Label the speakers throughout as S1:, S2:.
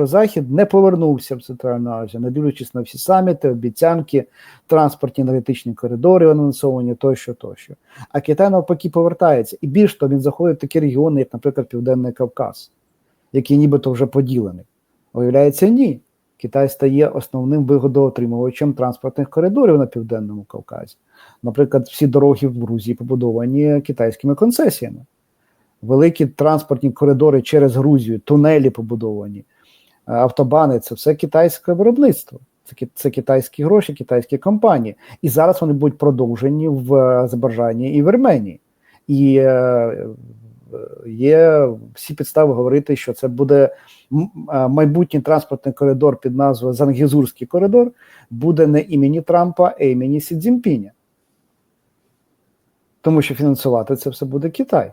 S1: що Захід не повернувся в Центральну Азію, не дивлячись на всі саміти, обіцянки, транспортні енергетичні коридори анонсовані тощо, тощо. А Китай навпаки повертається. І більш того, він заходить в такі регіони, як, наприклад, Південний Кавказ, який нібито вже поділений. Виявляється, ні. Китай стає основним вигодоотримувачем транспортних коридорів на Південному Кавказі. Наприклад, всі дороги в Грузії побудовані китайськими концесіями. Великі транспортні коридори через Грузію, тунелі побудовані, автобани це все китайське виробництво. Це, китайські гроші, китайські компанії. І зараз вони будуть продовжені в Азербайджані і в Вірменії. І е, є всі підстави говорити, що це буде е, майбутній транспортний коридор під назвою Зангізурський коридор, буде не імені Трампа, а імені Сі. Тому що фінансувати це все буде Китай.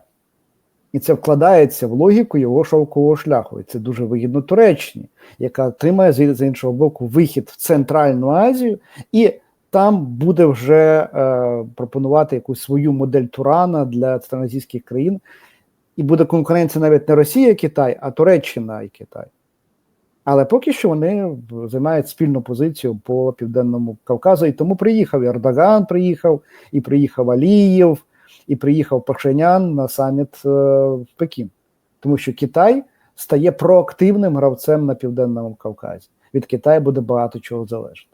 S1: І це вкладається в логіку його шовкового шляху. І це дуже вигідно Туреччині, яка отримає з іншого боку вихід в Центральну Азію, і там буде вже е, пропонувати якусь свою модель Турана для центральноазійських країн. І буде конкуренція навіть не Росія, Китай, а Туреччина і Китай. Але поки що вони займають спільну позицію по південному Кавказу, і тому приїхав і Ердоган, приїхав, і приїхав Алієв, і приїхав Пашинян на саміт е, в Пекін. Тому що Китай стає проактивним гравцем на південному Кавказі. Від Китаю буде багато чого залежати.